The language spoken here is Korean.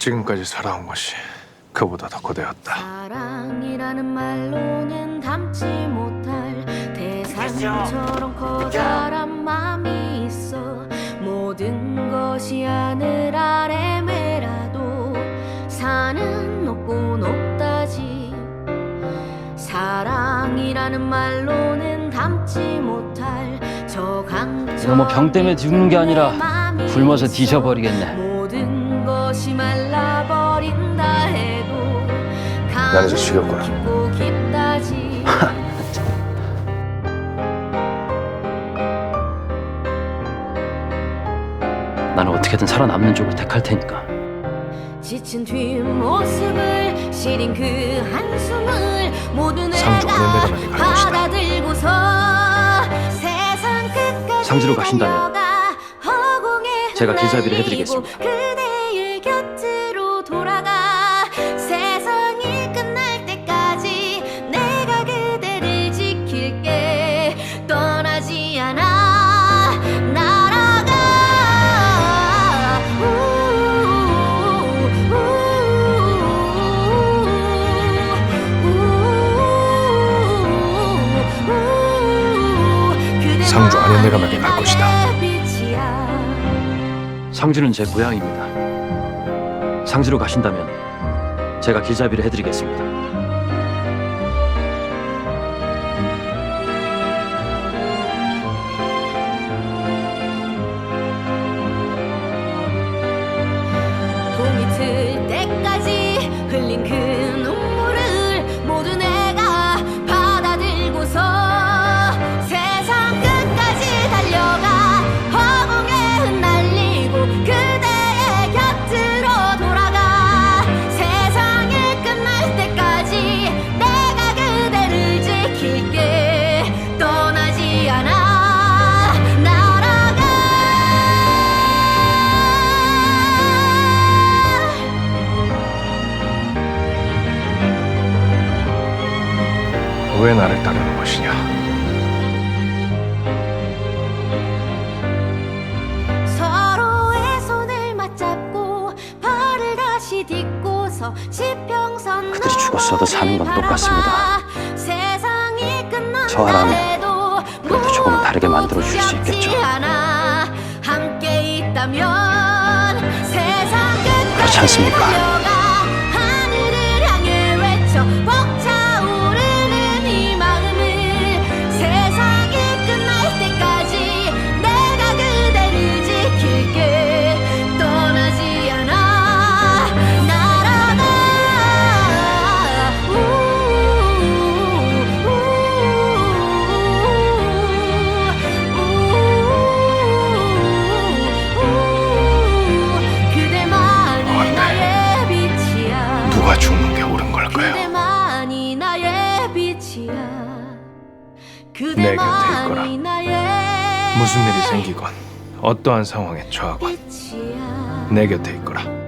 지금까지 살아온 것이 그보다 더 고되었다. 사랑이라는 말로는 담지 못할 대상처럼 커다란 마음이 있어 모든 것이 하늘 아래 매라도 산은 높고 높다지 사랑이라는 말로는 담지 못할 저 강처럼 이거 뭐 병 때문에 죽는 게 아니라 굶어서 뒤져버리겠네. 난 이제. 깊고 깊다지 나는 어떻게든 살아남는 쪽을 택할 테니까. 지친 뒷모습을 시린 그 한숨을 상주 내가 많이 갈 것이다. 받아들고서 세상 끝까지 상주로 가신다면 제가 기사비를 해드리겠습니다. 상주 안에 내가 만갈 것이다. 상주는 제 고향입니다. 상주로 가신다면 제가 기자비를 해드리겠습니다. 봄이 틀 때까지 흘린 그 눈물을 왜 나를 따르는 것이냐? 서로의 손을 맞잡고 발을 다시 딛고서 지평선 그들이 죽었어도 사는 건 똑같습니다. 세상이 끝난 저 하나는 날에도 그래도 조금은 다르게 만들어 주실 수 있겠죠. 없지 않아. 함께 있다면 세상 끝까지 그렇지 않습니까? 내 곁에 있거라. 무슨 일이 생기건 어떠한 상황에 처하건 내 곁에 있거라.